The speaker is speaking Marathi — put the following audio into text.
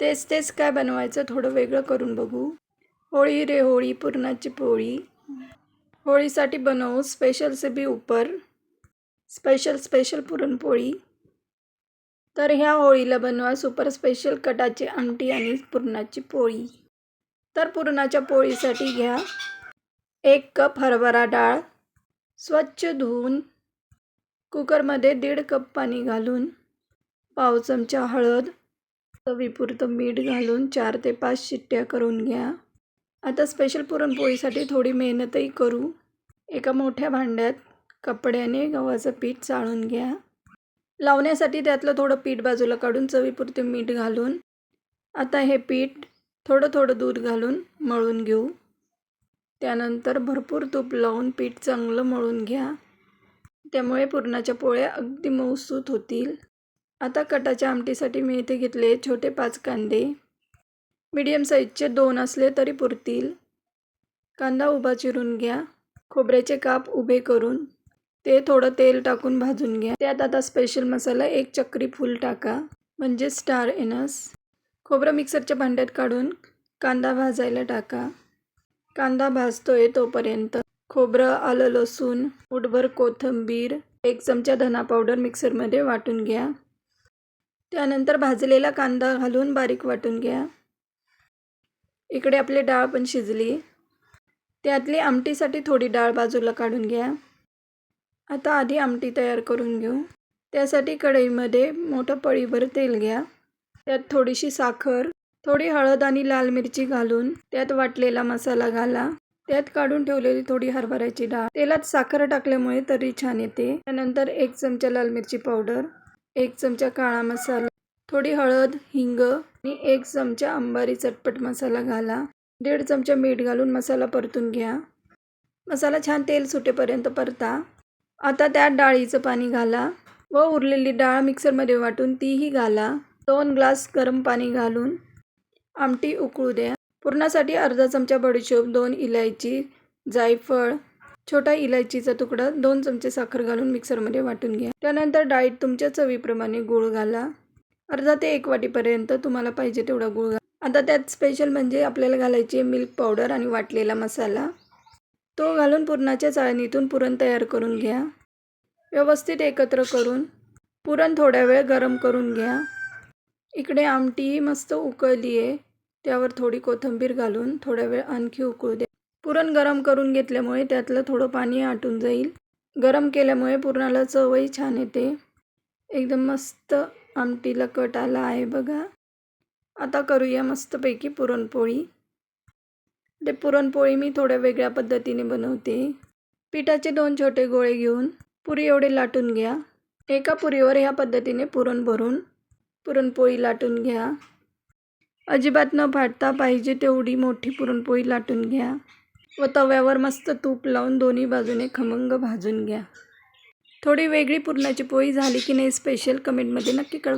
तेच तेच काय बनवायचं थोडं वेगळं करून बघू. होळी रे होळी पुरणाची पोळी. होळीसाठी बनवू स्पेशल से बी उपर. स्पेशल स्पेशल पुरणपोळी. तर ह्या होळीला बनवा सुपर स्पेशल कटाची आमटी आणि पुरणाची पोळी. तर पुरणाच्या पोळीसाठी घ्या एक कप हरभरा डाळ स्वच्छ धुवून कुकरमध्ये दीड कप पाणी घालून पाव चमचा हळद चवीपुरतं मीठ घालून चार ते पाच शिट्ट्या करून घ्या. आता स्पेशल पुरणपोळीसाठी थोडी मेहनतही करू. एका मोठ्या भांड्यात कपड्याने गव्हाचं पीठ चाळून घ्या. लावण्यासाठी त्यातलं थोडं पीठ बाजूला काढून चवीपुरते मीठ घालून आता हे पीठ थोडं थोडं दूध घालून मळून घेऊ. त्यानंतर भरपूर तूप लावून पीठ चांगलं मळून घ्या. त्यामुळे पुरणाच्या पोळ्या अगदी मऊसूत होतील. आता कटाच्या आमटीसाठी मी इथे घेतले छोटे पाच कांदे. मीडियम साईजचे दोन असले तरी पुरतील. कांदा उभा चिरून घ्या. खोबऱ्याचे काप उभे करून ते थोडं तेल टाकून भाजून घ्या. त्यात आता स्पेशल मसाला एक चक्री फूल टाका म्हणजे स्टार एनस. खोबरं मिक्सरच्या भांड्यात काढून कांदा भाजायला टाका. कांदा भाजतोय तोपर्यंत खोबरं आलं लसूण उठभर कोथिंबीर एक चमचा धना पावडर मिक्सरमध्ये वाटून घ्या. त्यानंतर भाजलेला कांदा घालून बारीक वाटून घ्या. इकडे आपली डाळ पण शिजली. त्यातली आमटीसाठी थोडी डाळ बाजूला काढून घ्या. आता आधी आमटी तयार करून घेऊ. त्यासाठी कढईमध्ये मोठं पळीभर तेल घ्या. त्यात थोडीशी साखर थोडी हळद आणि लाल मिरची घालून त्यात वाटलेला मसाला घाला. त्यात काढून ठेवलेली थोडी हरभऱ्याची डाळ. तेलात साखर टाकल्यामुळे तरी छान येते. त्यानंतर एक चमचा लाल मिरची पावडर. एक चमचा काळा मसाला थोडी हळद हिंग आणि एक चमचा अंबारी चटपट मसाला घाला. दीड चमचा मीठ घालून मसाला परतून घ्या. मसाला छान तेल सुटेपर्यंत परता. आता त्यात डाळीचं पाणी घाला व उरलेली डाळ मिक्सरमध्ये वाटून तीही घाला. दोन ग्लास गरम पाणी घालून आमटी उकळू द्या. पुरणासाठी अर्धा चमचा बडीशोप दोन इलायची जायफळ छोटा इलायचीचा तुकडा दोन चमचे साखर घालून मिक्सरमध्ये वाटून घ्या. त्यानंतर डाळीत तुमच्या चवीप्रमाणे गूळ घाला. अर्धा ते एक वाटीपर्यंत तुम्हाला पाहिजे तेवढा गूळ घाला. आता त्यात स्पेशल म्हणजे आपल्याला घालायची मिल्क पावडर आणि वाटलेला मसाला. तो घालून पुरणाच्या चाळणीतून पुरण तयार करून घ्या. व्यवस्थित एकत्र करून पुरण थोड्या वेळ गरम करून घ्या. इकडे आमटी मस्त उकळली आहे त्यावर थोडी कोथिंबीर घालून थोड्या वेळ आणखी उकळू द्या. पुरण गरम करून घेतल्यामुळे त्यातलं थोडं पाणी आटून जाईल. गरम केल्यामुळे पुरणाला चवही छान येते. एकदम मस्त आमटीला कट आला आहे बघा. आता करूया मस्तपैकी पुरणपोळी. ते पुरणपोळी मी थोड्या वेगळ्या पद्धतीने बनवते. पिठाचे दोन छोटे गोळे घेऊन पुरी एवढे लाटून घ्या. एका पुरीवर ह्या पद्धतीने पुरण भरून पुरणपोळी लाटून घ्या. अजिबात न फाटता पाहिजे तेवढी मोठी पुरणपोळी लाटून घ्या. व तव्यावर मस्त तूप लावून दोन्ही बाजूने खमंग भाजून घ्या. थोडी वेगळी पुरणाची पोळी झाली की नाही स्पेशल कमेंटमध्ये नक्की कळवा.